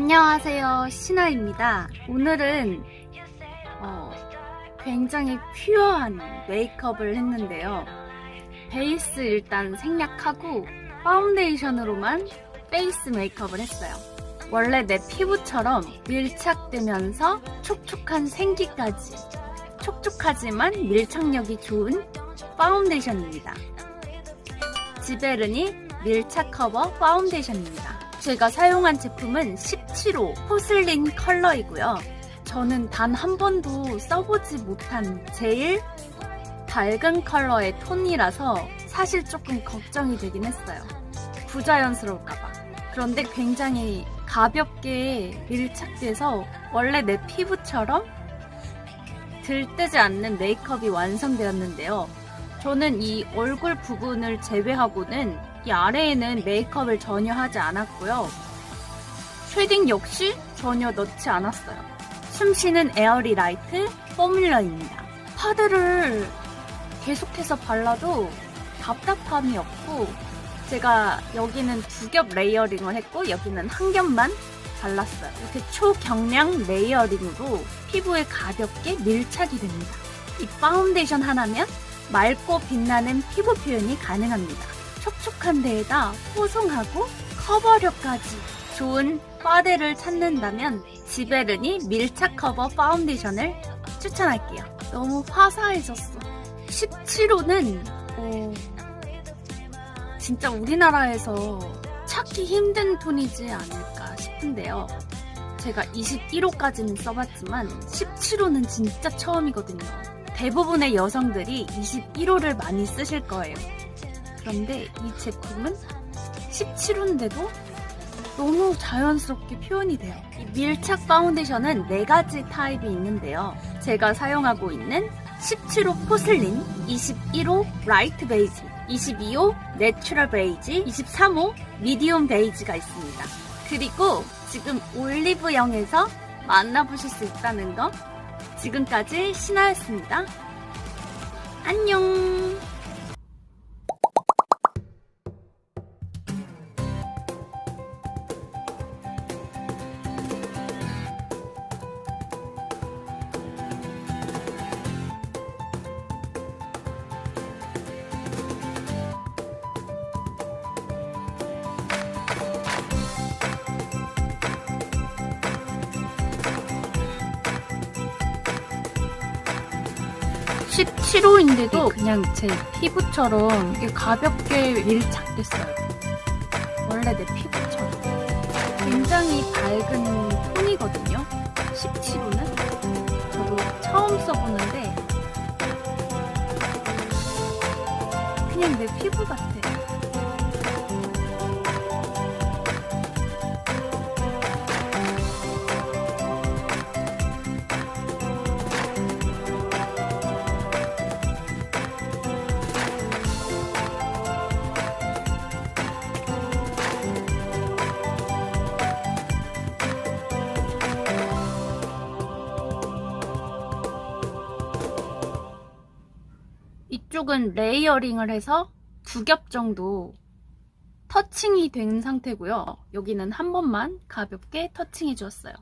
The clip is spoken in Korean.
안녕하세요. 신아입니다. 오늘은 어, 굉장히 퓨어한 메이크업을 했는데요. 베이스 일단 생략하고 파운데이션으로만 베이스 메이크업을 했어요. 원래 내 피부처럼 밀착되면서 촉촉한 생기까지 촉촉하지만 밀착력이 좋은 파운데이션입니다. 지베르니 밀착 커버 파운데이션입니다. 제가 사용한 제품은 17호 포슬린 컬러이고요. 저는 단 한 번도 써보지 못한 제일 밝은 컬러의 톤이라서 사실 조금 걱정이 되긴 했어요. 부자연스러울까봐. 그런데 굉장히 가볍게 밀착돼서 원래 내 피부처럼 들뜨지 않는 메이크업이 완성되었는데요. 저는 이 얼굴 부분을 제외하고는 이 아래에는 메이크업을 전혀 하지 않았고요. 쉐딩 역시 전혀 넣지 않았어요. 숨쉬는 에어리 라이트 포뮬러입니다. 파데를 계속해서 발라도 답답함이 없고 제가 여기는 두 겹 레이어링을 했고 여기는 한 겹만 발랐어요. 이렇게 초경량 레이어링으로 피부에 가볍게 밀착이 됩니다. 이 파운데이션 하나면 맑고 빛나는 피부 표현이 가능합니다. 촉촉한 데에다 뽀송하고 커버력까지 좋은 파데를 찾는다면 지베르니 밀착 커버 파운데이션을 추천할게요. 너무 화사해졌어. 17호는 어, 진짜 우리나라에서 찾기 힘든 톤이지 않을까 싶은데요. 제가 21호까지는 써봤지만 17호는 진짜 처음이거든요. 대부분의 여성들이 21호를 많이 쓰실 거예요. 그런데 이 제품은 17호인데도 너무 자연스럽게 표현이 돼요. 이 밀착 파운데이션은 4가지 타입이 있는데요. 제가 사용하고 있는 17호 포슬린, 21호 라이트 베이지, 22호 내추럴 베이지, 23호 미디움 베이지가 있습니다. 그리고 지금 올리브영에서 만나보실 수 있다는 거 지금까지 신하였습니다. 안녕! 17호인데도 그냥 제 피부처럼 가볍게 밀착됐어요. 원래 내 피부처럼. 굉장히 밝은 톤이거든요. 17호는. 저도 처음 써보는데 그냥 내 피부 같아. 이쪽은 레이어링을 해서 두 겹 정도 터칭이 된 상태고요. 여기는 한 번만 가볍게 터칭해 주었어요.